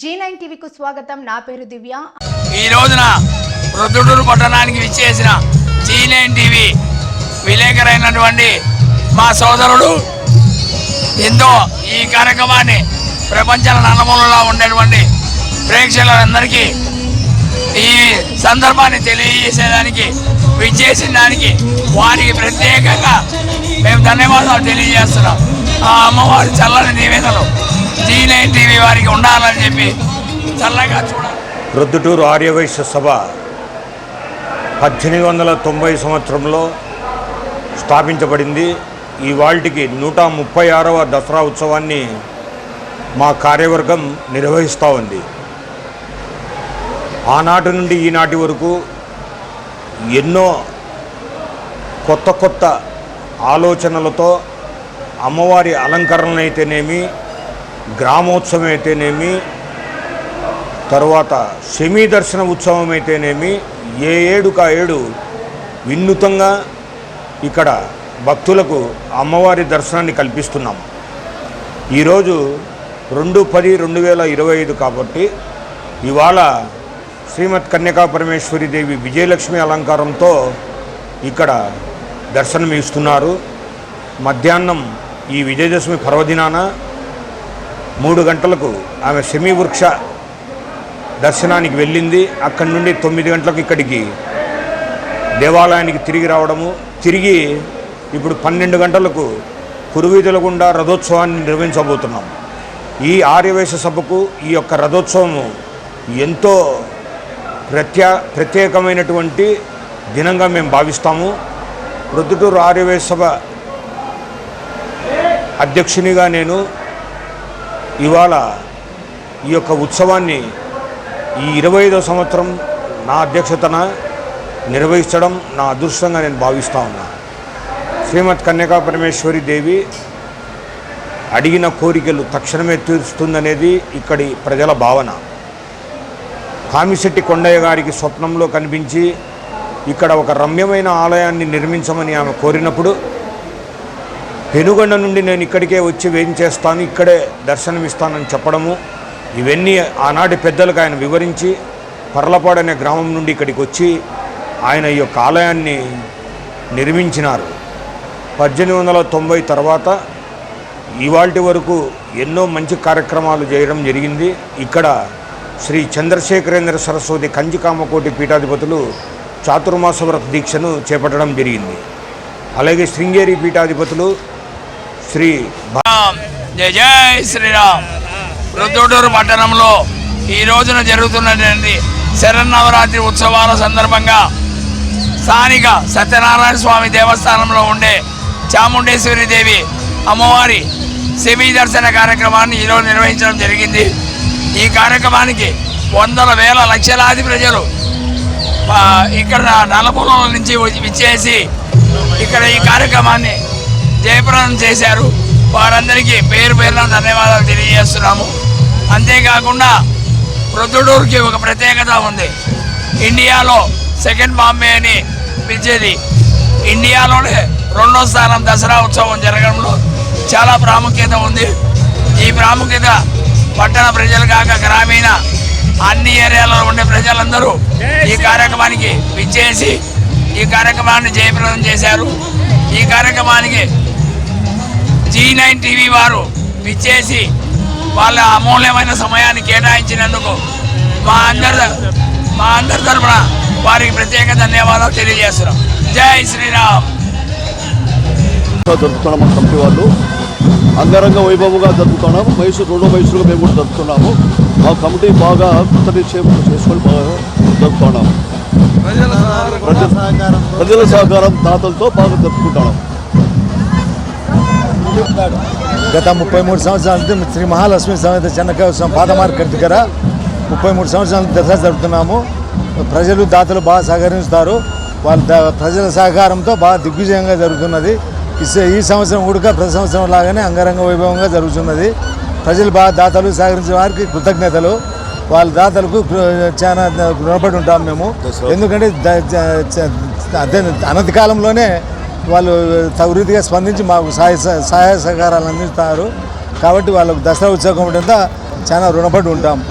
G nine టీవీకు స్వాగతం. నా పేరు దివ్య. ఈ రోజున రుద్రుడూరు పట్టణానికి విచ్చేసిన జీనైన్ టీవీ విలేకరైనటువంటి మా సోదరుడు ఎంతో ఈ కార్యక్రమాన్ని ప్రపంచ నలుమూలలో ఉండేటువంటి ప్రేక్షకులందరికీ ఈ సందర్భాన్ని తెలియజేసేదానికి విచ్చేసిన దానికి వారికి ప్రత్యేకంగా మేము ధన్యవాదాలు తెలియజేస్తున్నాం. ఆ అమ్మవారి చల్లని నివేదనలు. వారికి ఉండాలని చెప్పి చల్లగా చూడాలి. రొద్దుటూరు ఆర్యవైశ్య సభ పద్దెనిమిది వందల తొంభై సంవత్సరంలో స్థాపించబడింది. ఈ వాల్టికి నూట ముప్పై ఆరవ దసరా ఉత్సవాన్ని మా కార్యవర్గం నిర్వహిస్తూ ఉంది. ఆనాటి నుండి ఈనాటి వరకు ఎన్నో కొత్త కొత్త ఆలోచనలతో అమ్మవారి అలంకరణలైతేనేమి గ్రామోత్సవం అయితేనేమి తర్వాత సెమీ దర్శన ఉత్సవం అయితేనేమి ఏ ఏడుకా ఏడు వినూతంగా ఇక్కడ భక్తులకు అమ్మవారి దర్శనాన్ని కల్పిస్తున్నాం. ఈరోజు రెండు పది రెండు వేల ఇరవై ఐదు కాబట్టి ఇవాళ శ్రీమద్ కన్యకా పరమేశ్వరి దేవి విజయలక్ష్మి అలంకారంతో ఇక్కడ దర్శనం ఇస్తున్నారు మధ్యాహ్నం ఈ విజయదశమి పర్వదినాన మూడు గంటలకు ఆమె శమీవృక్ష దర్శనానికి వెళ్ళింది. అక్కడి నుండి తొమ్మిది గంటలకు ఇక్కడికి దేవాలయానికి తిరిగి రావడము. తిరిగి ఇప్పుడు పన్నెండు గంటలకు కురువీధుల గుండా రథోత్సవాన్ని నిర్వహించబోతున్నాం. ఈ ఆర్యవేశ సభకు ఈ యొక్క రథోత్సవము ఎంతో ప్రత్యా ప్రత్యేకమైనటువంటి దినంగా మేము భావిస్తాము. ప్రొద్దుటూరు ఆర్యవేశ సభ అధ్యక్షునిగా నేను ఇవాళ ఈ యొక్క ఉత్సవాన్ని ఈ ఇరవై ఐదో సంవత్సరం నా అధ్యక్షతన నిర్వహించడం నా అదృష్టంగా నేను భావిస్తూ ఉన్నా. శ్రీమద్ కన్యకా పరమేశ్వరి దేవి అడిగిన కోరికలు తక్షణమే తీరుస్తుందనేది ఇక్కడి ప్రజల భావన. కామిశెట్టి కొండయ్య గారికి స్వప్నంలో కనిపించి ఇక్కడ ఒక రమ్యమైన ఆలయాన్ని నిర్మించమని ఆమె కోరినప్పుడు పెనుగొండ నుండి నేను ఇక్కడికే వచ్చి వేయించేస్తాను ఇక్కడే దర్శనమిస్తానని చెప్పడము ఇవన్నీ ఆనాటి పెద్దలకు ఆయన వివరించి పర్లపాడు అనే గ్రామం నుండి ఇక్కడికి వచ్చి ఆయన ఈ యొక్క ఆలయాన్ని నిర్మించినారు. పద్దెనిమిది వందల తొంభై తర్వాత ఇవాటి వరకు ఎన్నో మంచి కార్యక్రమాలు చేయడం జరిగింది. ఇక్కడ శ్రీ చంద్రశేఖరేంద్ర సరస్వతి కంచికామకోటి పీఠాధిపతులు చాతుర్మాస వ్రత దీక్షను చేపట్టడం జరిగింది. అలాగే శృంగేరి పీఠాధిపతులు శ్రీ జయ జయ జై శ్రీరామ్. రుద్రుడూరు పట్టణంలో ఈ రోజున జరుగుతున్నటువంటి శరన్నవరాత్రి ఉత్సవాల సందర్భంగా స్థానిక సత్యనారాయణ స్వామి దేవస్థానంలో ఉండే చాముండేశ్వరి దేవి అమ్మవారి సెమీ దర్శన కార్యక్రమాన్ని ఈరోజు నిర్వహించడం జరిగింది. ఈ కార్యక్రమానికి వందల వేల లక్షలాది ప్రజలు ఇక్కడ నలుమూలల నుంచి వచ్చి- విచ్చేసి ఇక్కడ ఈ కార్యక్రమాన్ని జయప్రదం చేశారు. వారందరికీ పేరు పేరున ధన్యవాదాలు తెలియజేస్తున్నాము. అంతేకాకుండా రుద్రుడూరుకి ఒక ప్రత్యేకత ఉంది. ఇండియాలో సెకండ్ బాంబే అని పిలిచేది. ఇండియాలోనే రెండో స్థానం దసరా ఉత్సవం జరగడంలో చాలా ప్రాముఖ్యత ఉంది. ఈ ప్రాముఖ్యత పట్టణ ప్రజలు కాక గ్రామీణ అన్ని ఏరియాలో ఉండే ప్రజలందరూ ఈ కార్యక్రమానికి విచ్చేసి ఈ కార్యక్రమాన్ని జయప్రదం చేశారు. ఈ కార్యక్రమానికి జీ నైన్ టీవీ వారు విచ్చేసి వాళ్ళ అమూల్యమైన సమయాన్ని కేటాయించినందుకు మా అందరి మా అందరి తరఫున వారికి ప్రత్యేక ధన్యవాదాలు తెలియజేస్తున్నాం. జై శ్రీరామ్. జరుపుతున్నాం మన కమిటీ వాళ్ళు. అంగరంగ వైభవంగా జరుపుతున్నాము మైసూరు రెండో మైసూరుగా మేము కూడా జరుపుతున్నాము. మా కమిటీ బాగా కొత్త చేసుకొని బాగా జరుపుతున్నాము ప్రజల ప్రజల సహకారం దాతలతో బాగా జరుపుకుంటున్నాము గత ముప్పై మూడు సంవత్సరాల నుంచి శ్రీ మహాలక్ష్మి సమేత చెన్నకేశ్వరం పాత మార్కెట్ దగ్గర ముప్పై మూడు సంవత్సరాల నుంచి దసరా జరుపుతున్నాము. ప్రజలు దాతలు బాగా సహకరిస్తారు. వాళ్ళ ప్రజల సహకారంతో బాగా దిగ్విజయంగా జరుగుతున్నది. ఈ సంవత్సరం కూడా ప్రతి సంవత్సరం లాగానే అంగరంగ వైభవంగా జరుగుతున్నది. ప్రజలు బాగా దాతలు సహకరించిన వారికి కృతజ్ఞతలు. వాళ్ళ దాతలకు చాలా రుణపడి ఉంటాం మేము. ఎందుకంటే అదే అనతి కాలంలోనే వాళ్ళు తగురీతిగా స్పందించి మాకు సహాయ సహాయ సహకారాలు అందిస్తారు. కాబట్టి వాళ్ళకు దసరా ఉత్సవం అంతా చాలా రుణపడి ఉంటాం.